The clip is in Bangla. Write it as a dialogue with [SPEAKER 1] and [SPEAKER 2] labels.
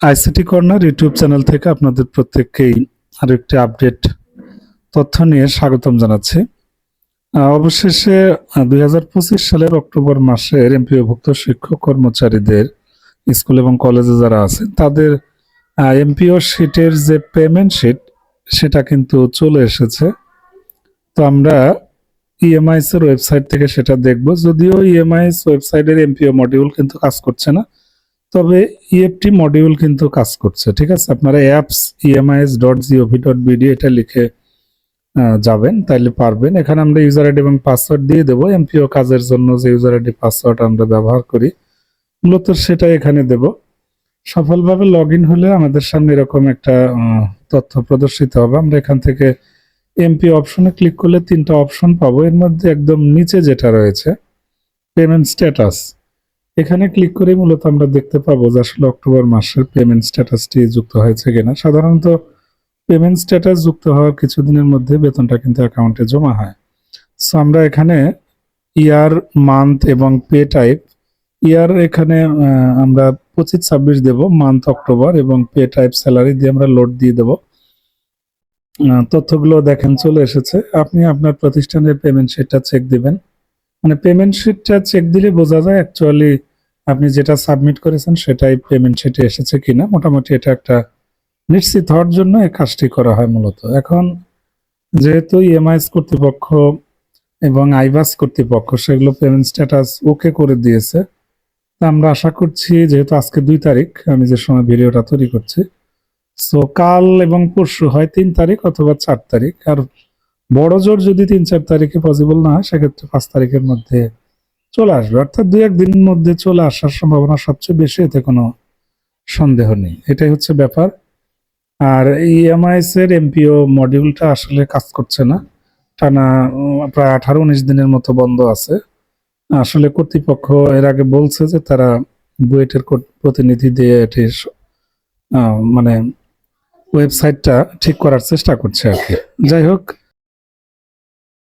[SPEAKER 1] আইসিটি কর্নার ইউটিউব চ্যানেল থেকে আপনাদের প্রত্যেককেই আরও একটি আপডেট তথ্য নিয়ে স্বাগতম জানাচ্ছি। অবশেষে দু হাজার পঁচিশ সালের অক্টোবর মাসের এমপিওভুক্ত শিক্ষক কর্মচারীদের স্কুল এবং কলেজে যারা আছে তাদের এমপিও শিটের যে পেমেন্ট শিট সেটা কিন্তু চলে এসেছে। তো আমরা ইএমআইএস এর ওয়েবসাইট থেকে সেটা দেখব। যদিও ইএমআইএস ওয়েবসাইটের এমপিও মডিউল কিন্তু কাজ করছে না তবে ইএফটি মডিউল কিন্তু কাজ করছে, ঠিক আছে? আপনারা apps EMIS dot GOV dot BD এটা লিখে যাবেন, তাইলে পারবেন। এখানে আমরা ইউজার আইডি এবং পাসওয়ার্ড দিয়ে দেবো। এমপিও কাজের জন্য যে ইউজার আইডি পাসওয়ার্ড আমরা ব্যবহার করি, মূলত সেটা এখানে দেব। সফলভাবে লগ ইন হলে আমাদের সামনে এরকম একটা তথ্য প্রদর্শিত হবে। আমরা এখান থেকে এমপি অপশনে ক্লিক করলে তিনটা অপশন পাবো। এর মধ্যে একদম নিচে যেটা রয়েছে পেমেন্ট স্ট্যাটাস এখানে ক্লিক করে মূলত আমরা দেখতে পাবো যে আসলে অক্টোবর মাসের পেমেন্ট স্ট্যাটাসটি যুক্ত হয়েছে কিনা। সাধারণত পেমেন্ট স্ট্যাটাস যুক্ত হওয়ার কিছুদিনের মধ্যে বেতনটা কিন্তু অ্যাকাউন্টে জমা হয়। সো আমরা এখানে ইয়ার মান্থ এবং পে টাইপ ইয়ার এখানে আমরা পঁচিশ, ছাব্বিশ দেবো মান্থ অক্টোবর এবং পে টাইপ স্যালারি দিয়ে আমরা লোড দিয়ে দেবো। তথ্যগুলো দেখেন, চলে এসেছে। আপনি আপনার প্রতিষ্ঠানের পেমেন্ট শিটটা চেক দিবেন। মানে পেমেন্ট শিটটা চেক দিলে বোঝা যায় অ্যাকচুয়ালি আপনি যেটা সাবমিট করেছেন সেটাই পেমেন্ট সেটি এসেছে কিনা, মোটামুটি এটা একটা নিশ্চিত হওয়ার জন্য এই কাজটি করা হয় মূলত। এখন যেহেতু ইএমআইএস কর্তৃপক্ষ এবং আইবাস কর্তৃপক্ষ সেগুলো পেমেন্ট স্ট্যাটাস ওকে করে দিয়েছে, তা আমরা আশা করছি যেহেতু আজকে দুই তারিখ, আমি যে সময় ভিডিওটা তৈরি করছি সো কাল এবং পরশু হয় তিন তারিখ অথবা চার তারিখ, আর বড় জোর যদি তিন চার তারিখে পসিবল না হয়, সেক্ষেত্রে পাঁচ তারিখের মধ্যে চলে আসবে। অর্থাৎ দুই একদিনের মধ্যে চলে আসার সম্ভাবনা সবচেয়ে বেশি, এতে কোনো সন্দেহ নেই। এটাই হচ্ছে ব্যাপার। আর ইএমআইএস এর এমপিও মডিউলটা আসলে কাজ করছে না। টানা প্রায় আঠারো, উনিশ দিনের মতো বন্ধ আছে। আসলে কর্তৃপক্ষ এর আগে বলছে যে তারা বুয়েটের প্রতিনিধি দিয়ে এটি মানে ওয়েবসাইটটা ঠিক করার চেষ্টা করছে আর কি। যাই হোক